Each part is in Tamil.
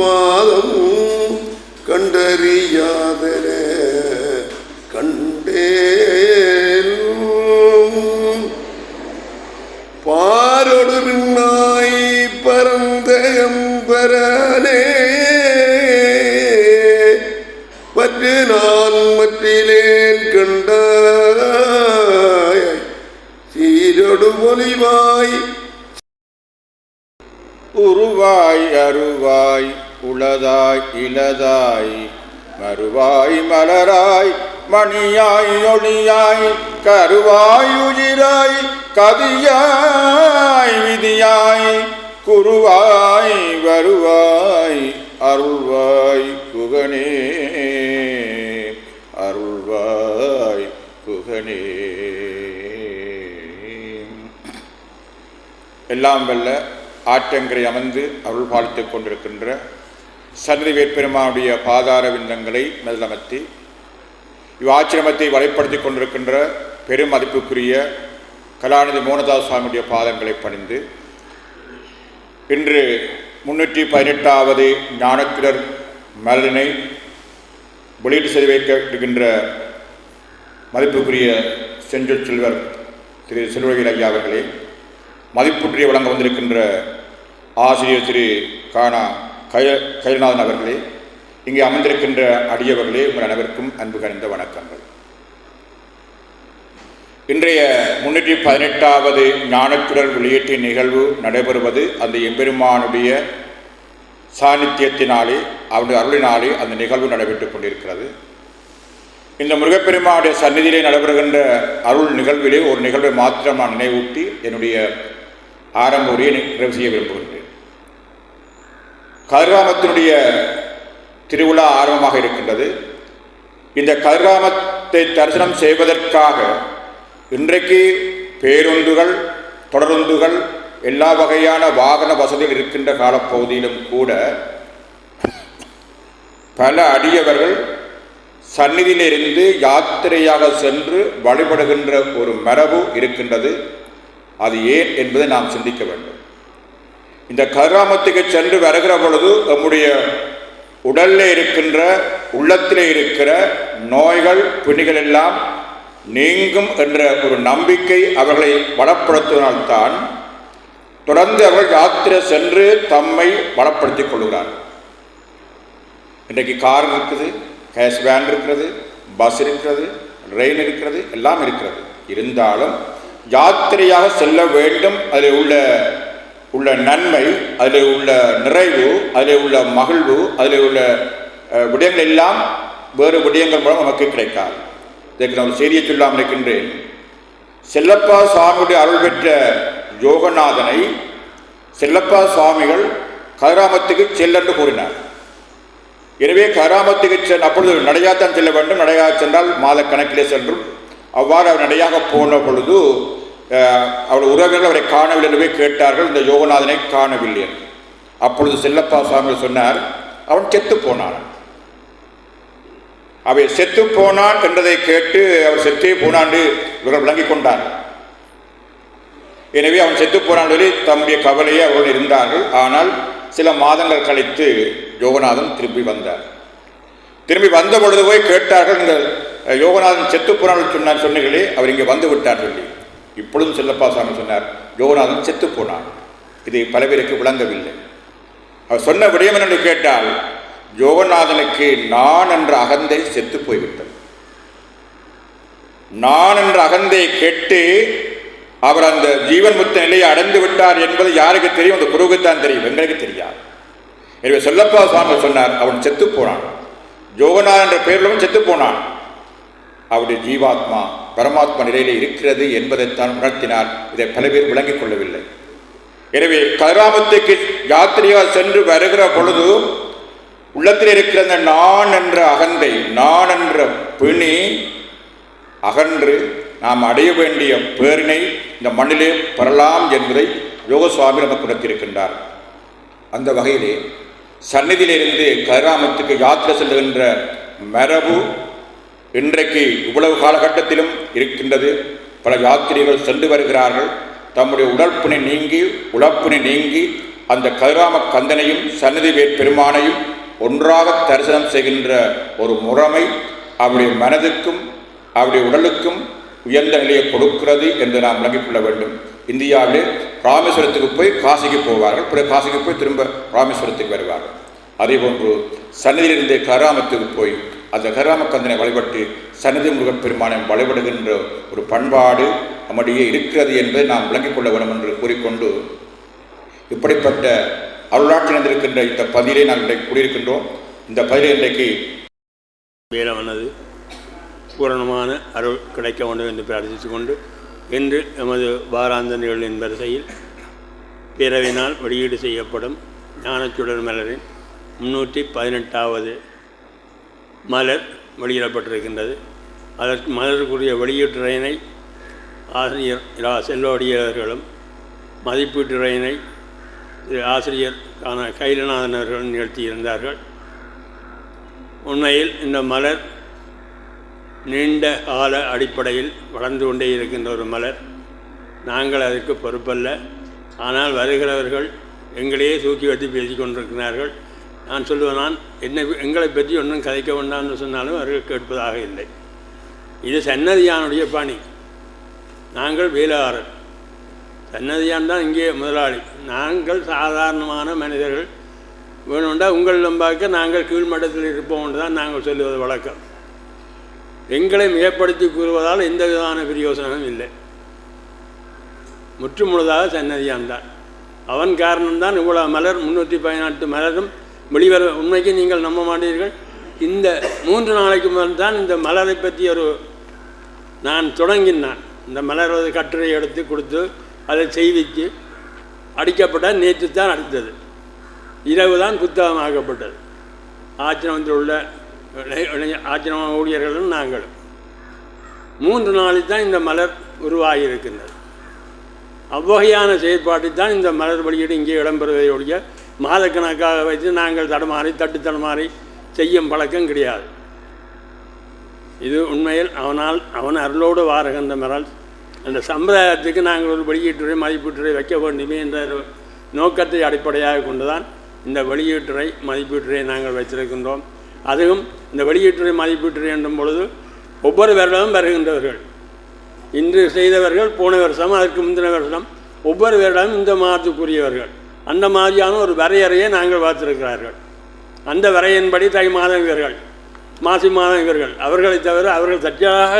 பாதமும் கண்டறியாதன கண்டே பாரொடு நாய் பரந்த எம்பரனே பற்று நான் மற்றிலேன் கண்டாய். சீரொடு ஒளிவாய் உருவாய் அருவாய். உளதாய் இளதாய் மறுவாய் மலராய் மணியாய் ஒளியாய் கருவாய் உயிராய் கதியாய் விதியாய் குருவாய் வருவாய் அருள்வாய் குகனே அருள்வாய் குகனே எல்லாம் வல்ல ஆற்றங்கரை அமர்ந்து அருள் பாலித்துக் கொண்டிருக்கின்ற சன்னதி வேட்பெருமானுடைய பாதார விந்தங்களை மெல்லமர்த்தி இவ்வாச்சிரமத்தை வலைப்படுத்தி கொண்டிருக்கின்ற பெரும் மதிப்புக்குரிய கலாநிதி மோகனதாஸ் சுவாமியுடைய பாதங்களை பணிந்து இன்று முன்னூற்றி பதினெட்டாவது ஞானக்கிடர் மலரினை வெளியீட்டு செய்து வைக்க இருக்கின்ற மதிப்புக்குரிய செஞ்சொல் செல்வர் திரு செல்வகில் ஐயா அவர்களே மதிப்புற்றிய வழங்க வந்திருக்கின்ற ஆசிரியர் திரு கானா கய கைலநாதன் அவர்களே இங்கே அமர்ந்திருக்கின்ற அடியவர்களே உங்கள் அனைவருக்கும் அன்பு கணிந்த வணக்கங்கள். இன்றைய முன்னூற்றி பதினெட்டாவது ஞானக்குரல் வெளியீட்டு நிகழ்வு நடைபெறுவது அந்த எம்பெருமானுடைய சாநித்தியத்தினாலே அவனுடைய அருளினாலே அந்த நிகழ்வு நடைபெற்றுக் கொண்டிருக்கிறது. இந்த முருகப்பெருமானுடைய சந்நிதியிலே நடைபெறுகின்ற அருள் நிகழ்விலே ஒரு நிகழ்வை மாத்திரம் நான் நினைவூட்டி என்னுடைய ஆரம்ப உரையை நிறைவு செய்ய விரும்புகிறேன். கதிர்காமத்தினுடைய திருவிழா ஆரம்பமாக இருக்கின்றது. இந்த கதிர்காமத்தை தரிசனம் செய்வதற்காக இன்றைக்கு பேருந்துகள் தொடருந்துகள் எல்லா வகையான வாகன வசதிகள் இருக்கின்ற காலப்பகுதியிலும் கூட பல அடியவர்கள் சந்நிதியிலிருந்து யாத்திரையாக சென்று வழிபடுகின்ற ஒரு மரபு இருக்கின்றது. அது ஏன் என்பதை நாம் சிந்திக்க வேண்டும். இந்த கதிராமத்துக்கு சென்று வருகிற பொழுது நம்முடைய உடலில் இருக்கின்ற உள்ளத்தில் இருக்கிற நோய்கள் பிணிகள் எல்லாம் நீங்கும் என்ற ஒரு நம்பிக்கை அவர்களை வளப்படுத்துவதனால்தான் தொடர்ந்து அவர்கள் யாத்திரை சென்று தம்மை வளப்படுத்திக் கொள்கிறார். இன்றைக்கு கார் இருக்குது கேஷ் வேன் இருக்கிறது பஸ் இருக்கிறது ரயில் இருக்கிறது எல்லாம் இருக்கிறது. இருந்தாலும் யாத்திரையாக செல்ல வேண்டும் அதில் உள்ள உள்ள நன்மை அதில் உள்ள நிறைவு அதில் உள்ள மகிழ்வு அதில் உள்ள விடயங்கள் எல்லாம் வேறு விடயங்கள் மூலம் நமக்கு கிடைக்காது. இதற்கு நான் செய்தியை சொல்லாமல் இருக்கின்றேன். செல்லப்பா சுவாமியுடைய அருள் பெற்ற யோகநாதனை செல்லப்பா சுவாமிகள் கதிராமத்துக்கு செல்லென்று கூறினார். எனவே கதராமத்துக்கு சென் அப்பொழுது நடையாத்தான் செல்ல வேண்டும். நடையாக சென்றால் மாத கணக்கிலே சென்றும். அவ்வாறு அவர் நடையாக போன பொழுது அவருடைய உறவினர்கள் அவரை காணவில்லை என்று போய் கேட்டார்கள். இந்த யோகநாதனை காணவில்லை அப்பொழுது செல்லப்பா சுவாமி சொன்னார் அவன் செத்து போனான். அவை செத்து போனான் என்றதை கேட்டு அவர் செத்தே போனான் என்று இவர்கள் விளங்கிக் கொண்டார் எனவே அவன் செத்து போனான் சொல்லி தம்முடைய கவலையே அவர்கள் இருந்தார்கள். ஆனால் சில மாதங்கள் கழித்து யோகநாதன் திரும்பி வந்தார். திரும்பி வந்த பொழுது போய் கேட்டார்கள் நீங்கள் யோகநாதன் செத்து போனான் சொன்னார் சொன்னீர்களே அவர் இங்கே வந்து விட்டார் சொல்லி. இப்பொழுதும் செல்லப்பா சாமி சொன்னார் யோகநாதன் செத்து போனான். இது பல பேருக்கு விளங்கவில்லை. அவர் சொன்ன விடயம் என்று கேட்டால் யோகநாதனுக்கு நான் என்ற அகந்தை செத்து போய்விட்டது. நான் என்ற அகந்தை கேட்டு அவர் அந்த ஜீவன் முத்த நிலையை அடைந்து விட்டார் என்பது யாருக்கு தெரியும்? அந்த குருவுக்குத்தான் தெரியும். எங்களுக்கு தெரியாது. எனவே சொல்லப்பா சுவாமி சொன்னார் அவன் செத்து போனான். யோகநாதன் என்ற பெயரிலும் செத்து போனான். அவருடைய ஜீவாத்மா பரமாத்மா நிலையிலே இருக்கிறது என்பதைத்தான் உணர்த்தினார். இதை பல பேர் விளங்கிக் கொள்ளவில்லை. எனவே கலராமத்துக்கு யாத்திரையாக சென்று வருகிற பொழுது உள்ளத்தில் இருக்கிற அந்த நான் என்ற அகந்தை நான் என்ற பிணி அகன்று நாம் அடைய வேண்டிய பேரினை இந்த மண்ணிலே பெறலாம் என்பதை யோகசுவாமி நமக்கு உணர்த்தியிருக்கின்றார். அந்த வகையிலே சந்நிதியிலிருந்து கதிராமத்துக்கு யாத்திரை செல்லுகின்ற மரபு இன்றைக்கு இவ்வளவு காலகட்டத்திலும் இருக்கின்றது. பல யாத்திரிகள் சென்று வருகிறார்கள். தம்முடைய உடற்பினை நீங்கி உழப்பினை நீங்கி அந்த கதிராம கந்தனையும் சன்னதி வேற்பெருமானையும் ஒன்றாக தரிசனம் செய்கின்ற ஒரு முறைமை அவருடைய மனதுக்கும் அவருடைய உடலுக்கும் உயர்ந்த நிலையை கொடுக்கிறது என்று நாம் விளங்கிக் கொள்ள வேண்டும். இந்தியாவிலே ராமேஸ்வரத்துக்கு போய் காசிக்கு போவார்கள். பிறகு காசிக்கு போய் திரும்ப ராமேஸ்வரத்துக்கு வருவார்கள். அதேபோன்று சன்னதியிலிருந்து கராமத்துக்கு போய் அந்த கராம கந்தனை வழிபட்டு சன்னதி முருகப் பெருமானை வழிபடுகின்ற ஒரு பண்பாடு நம்முடைய இருக்கிறது என்பதை நாம் விளங்கிக் கொள்ள வேண்டும் என்று கூறிக்கொண்டு இப்படிப்பட்ட அருளாட்சி நடந்திருக்கின்ற இந்த பதிலை நாங்கள் இன்றைக்கு கூறியிருக்கின்றோம். இந்த பதிலை இன்றைக்கு வீரவனது பூரணமான அருள் கிடைக்க வேண்டும் என்று பிரார்த்தித்து கொண்டு இன்று எமது வாராந்த நிகழ்வின் வரிசையில் பேரவையினால் வெளியீடு செய்யப்படும் ஞானச்சுடர் மலரின் முன்னூற்றி பதினெட்டாவது மலர் வெளியிடப்பட்டிருக்கின்றது. அதற்கு மலருக்குரிய வெளியீட்டுரையினை ஆசிரியர் ரா. செல்வடியவர்களும் மதிப்பீட்டுரையினை ஆசிரியர் கான கைலநாதன் அவர்கள் நிகழ்த்தியிருந்தார்கள். உண்மையில் இந்த மலர் நீண்ட கால அடிப்படையில் வளர்ந்து கொண்டே இருக்கின்ற ஒரு மலர். நாங்கள் அதற்கு பொறுப்பல்ல. ஆனால் வருகிறவர்கள் எங்களையே தூக்கி வைத்து பேசிக்கொண்டிருக்கிறார்கள் நான் சொல்லுவேன் நான் என்னை எங்களை பற்றி ஒன்றும் கதைக்க வேண்டாம்னு சொன்னாலும் அவர்கள் கேட்பதாக இல்லை. இது சன்னதியானுடைய பணி. நாங்கள் வேலையாளர் சன்னதியான் தான் இங்கே முதலாளி. நாங்கள் சாதாரணமான மனிதர்கள். வேணும்டா உங்கள் நம்பாக்க நாங்கள் கீழ்மட்டத்தில் இருப்போம் தான் நாங்கள் சொல்லுவது வழக்கம். எங்களை மிகப்படுத்தி கூறுவதால் எந்த விதமான பிரயோசனமும் இல்லை. முற்றுமுழுதாக சன்னதியான் தான். அவன் காரணம்தான் இவ்வளோ மலர் முந்நூற்றி பதினெட்டு மலரும் வெளிவர உண்மைக்கு நீங்கள் நம்ப மாட்டீர்கள். இந்த மூன்று நாளைக்கு முதல் தான் இந்த மலரை பற்றி ஒரு நான் தொடங்கினான். இந்த மலர் ஒரு கட்டுரை எடுத்து கொடுத்து அதை செய்வித்து அடிக்கப்பட்ட நேற்று தான் அடித்தது. இரவு தான் புத்தகமாக்கப்பட்டது. ஆச்சிரமத்தில் உள்ள ஆச்சிரம ஊழியர்களும் நாங்களும். மூன்று நாளில் தான் இந்த மலர் உருவாகி இருக்கின்றது அவ்வகையான செயற்பாட்டில் தான் இந்த மலர் வெளியீடு இங்கே இடம்பெறுவதை ஒழிய மாதக்கணக்காக வைத்து நாங்கள் தடுமாறி தட்டு தடுமாறி செய்யும் பழக்கம் கிடையாது. இது உண்மையில் அவனால் அவன் அருளோடு வாருகின்ற மலர் அந்த சம்பிரதாயத்துக்கு நாங்கள் ஒரு வெளியீட்டுரை மதிப்பீட்டுரை வைக்க வேண்டுமே என்ற நோக்கத்தை அடிப்படையாக கொண்டுதான் இந்த வெளியீட்டுரை மதிப்பீட்டுரை நாங்கள் வைத்திருக்கின்றோம். அதுவும் இந்த வெளியீட்டுரை மதிப்பீட்டுரை என்றும் பொழுது ஒவ்வொரு வருடமும் வருகின்றவர்கள். இன்று செய்தவர்கள் போன வருஷம் அதற்கு முந்தின வருஷம் ஒவ்வொரு வருடமும் இந்த மாதத்துக்குரியவர்கள். அந்த மாதிரியான ஒரு வரையறையை நாங்கள் பார்த்துருக்கிறார்கள் அந்த வரையின்படி தை மாதம் இவர்கள் மாசி மாதம் இவர்கள் அவர்களை தவிர அவர்கள் தற்செயலாக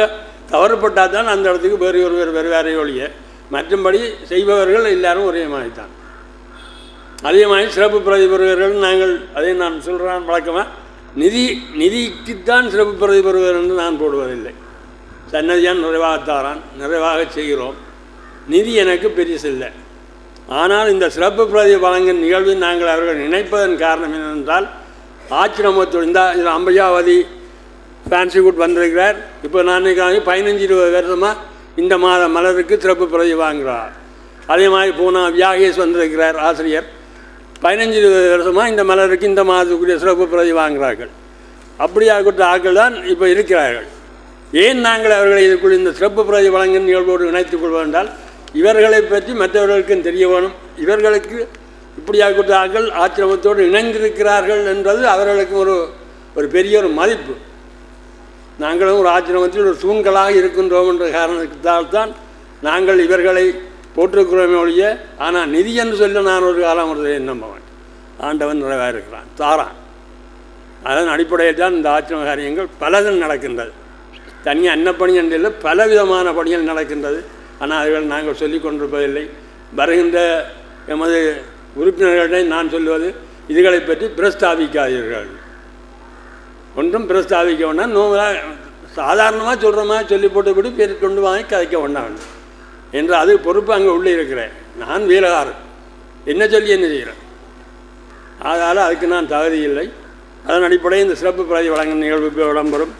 தவறுபட்டால் தான் அந்த இடத்துக்கு வேறு ஒருவர் வேறு வேறு ஒழிய மற்றும்படி செய்பவர்கள் எல்லாரும் ஒரே மாதிரி தான். அதே மாதிரி சிறப்பு பிரதிபெறுவர்கள் நாங்கள் அதை நான் சொல்கிறான் வழக்கமாக நிதி நிதிக்குத்தான் சிறப்பு பிரதிபெறுவர் என்று நான் போடுவதில்லை. சன்னதியான் நிறைவாகத்தாரான் நிறைவாக செய்கிறோம். நிதி எனக்கு பெரிசில்லை. ஆனால் இந்த சிறப்பு பிரதி வழங்கும் நிகழ்வில் நாங்கள் அவர்கள் நினைப்பதன் காரணம் என்னவென்றால் ஆச்சிரமத்துடன் இந்த இதில் அம்பையாவதி ஃபேன்சி குட் வந்திருக்கிறார். இப்போ நான் பதினஞ்சு இருபது வருஷமாக இந்த மாத மலருக்கு சிறப்பு பிரதி வாங்குகிறார். அதே மாதிரி பூனா வியாகேஷ் வந்திருக்கிறார் ஆசிரியர். பதினஞ்சு இருபது வருஷமாக இந்த மலருக்கு இந்த மாதத்துக்குரிய சிறப்பு பிரதி வாங்குகிறார்கள். அப்படியாகப்பட்ட ஆட்கள் தான் இப்போ இருக்கிறார்கள். ஏன் நாங்கள் அவர்களை இதற்குள் இந்த சிறப்பு பிரதி வழங்கும் நிகழ்வோடு இணைத்துக் கொள்வோம் என்றால் இவர்களை பற்றி மற்றவர்களுக்கும் தெரிய வேணும். இவர்களுக்கு இப்படியாகப்பட்ட ஆட்கள் ஆச்சிரமத்தோடு இணைந்திருக்கிறார்கள் என்பது அவர்களுக்கு ஒரு ஒரு பெரிய ஒரு மதிப்பு. நாங்களும் ஒரு ஆச்சிரமத்தில் ஒரு தூண்களாக இருக்கின்றோம் என்ற காரணத்தால் தான் நாங்கள் இவர்களை போட்டிருக்கிறோமே ஒழிய ஆனால் நிதி என்று சொல்ல நான் ஒரு காலம் ஒரு நம்பவன் ஆண்டவன் நிறைவாக இருக்கிறான். தாரான். அதன் அடிப்படையில் தான் இந்த ஆச்சிரம காரியங்கள் பலதும் நடக்கின்றது. தனியாக அன்னப்பணி என்றில் பலவிதமான பணிகள் நடக்கின்றது. ஆனால் அதுகள் நாங்கள் சொல்லிக் கொண்டிருப்பதில்லை. வருகின்ற எமது உறுப்பினர்களிடம் நான் சொல்லுவது இதுகளை பற்றி பிரஸ்தாபிக்காதீர்கள். ஒன்றும் பிரஸ்தாபிக்க வேண்டாம். நோவலாக சாதாரணமாக சொல்கிற மாதிரி சொல்லி போட்டுவிட்டு பேர் கொண்டு வாங்கி கதைக்க வேண்டாம். என்று அது பொறுப்பு அங்கே உள்ளே இருக்கிறேன் நான் வீரகாரன். என்ன சொல்லி என்ன செய்கிறேன் அதனால் அதுக்கு நான் தகுதி இல்லை. அதன் அடிப்படையில் இந்த சிறப்பு பிரதி வழங்கும் நிகழ்வு விளம்பரம்.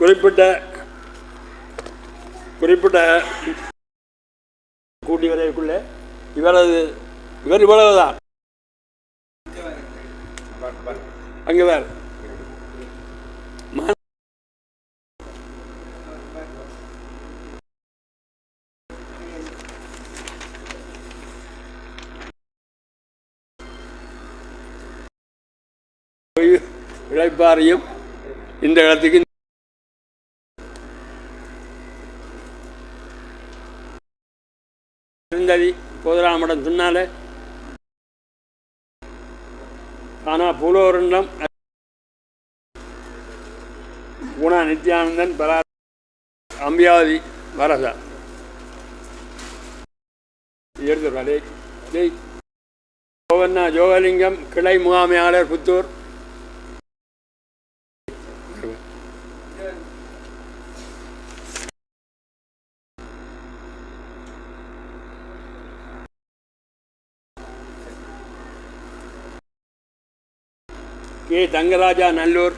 குறிப்பிட்ட குறிப்பிட்ட கூட்டி வரைக்குள்ளே இவரது இவர் இவ்வளவுதான். அங்கே வேறு இழைப்பாரியும் இந்த இடத்துக்கு இருந்ததி கோதராமடம் பின்னால ஆனால் புலோரண்டம் குணா நித்யானந்தன் பரா அம்பியாதி வரதா எடுத்துருவா டேய் டேய் ஜோகண்ணா ஜோகலிங்கம் கிளை முகாமையாளர் புத்தூர். ஏ தங்கராஜா நல்லூர்.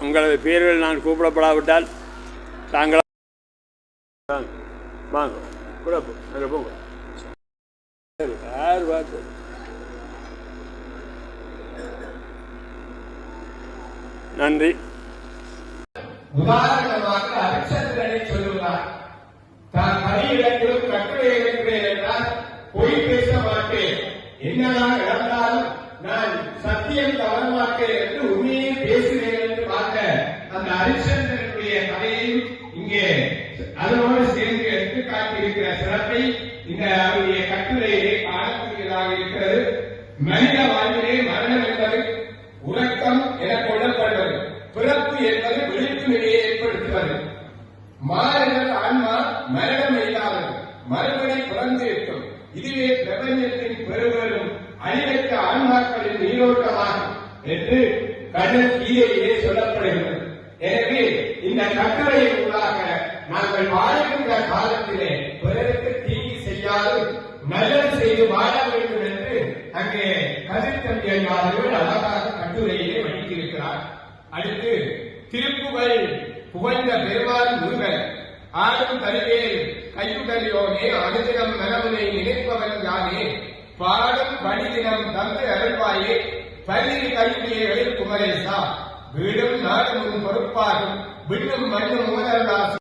உங்களது பேரில் நான் கூப்பிடப்படாவிட்டால் தாங்களா வாங்க வாங்க கூட அங்கே போங்க. சரி யார் பார்த்து? நன்றி. உதாரணமாக அரிச்சந்திரனை சொல்லுவார் தான் பணியிடத்திலும் கட்டுரை இருக்கிறேன் என்றால் பொய் பேச மாட்டேன் என்னதான் நடந்தாலும் நான் சத்தியம் தவறமாக்க என்று உண்மையை பேசுகிறேன் என்று பார்த்த அந்த அரிச்சந்திரனுடைய கதையையும் இங்கே அதனோடு சேர்ந்து எடுத்து காட்டியிருக்கிற சிறப்பை இந்த அவருடைய கட்டுரையிலே காணக்கூடியதாக இருக்கிறது. மனித வாழ்விலே மரணம் என்பது உறக்கம் என கொள்ளப்படுவது. பிறப்பு என்பது விழிப்பு நிலையை ஏற்படுத்துவது. மாறுதல் ஆன்மா மரண கதிர்த்தம்பி அழகாக கட்டுரையிலே வடித்திருக்கிறார். அடுத்து திருப்புகழ் புகழ்ந்த பெருமாள் முருகன். ஆடும் கருவேல் கையுடலியோனே அனுதினம் நலமுனை நினைப்பவன் யானே. பாடும் பணிதினம் தந்து அருள்வாயே பல்லிரு கையுடைய எழு வீடும் நாடும் பொறுப்பாகும் விண்ணும் மண்ணும் முதலாசி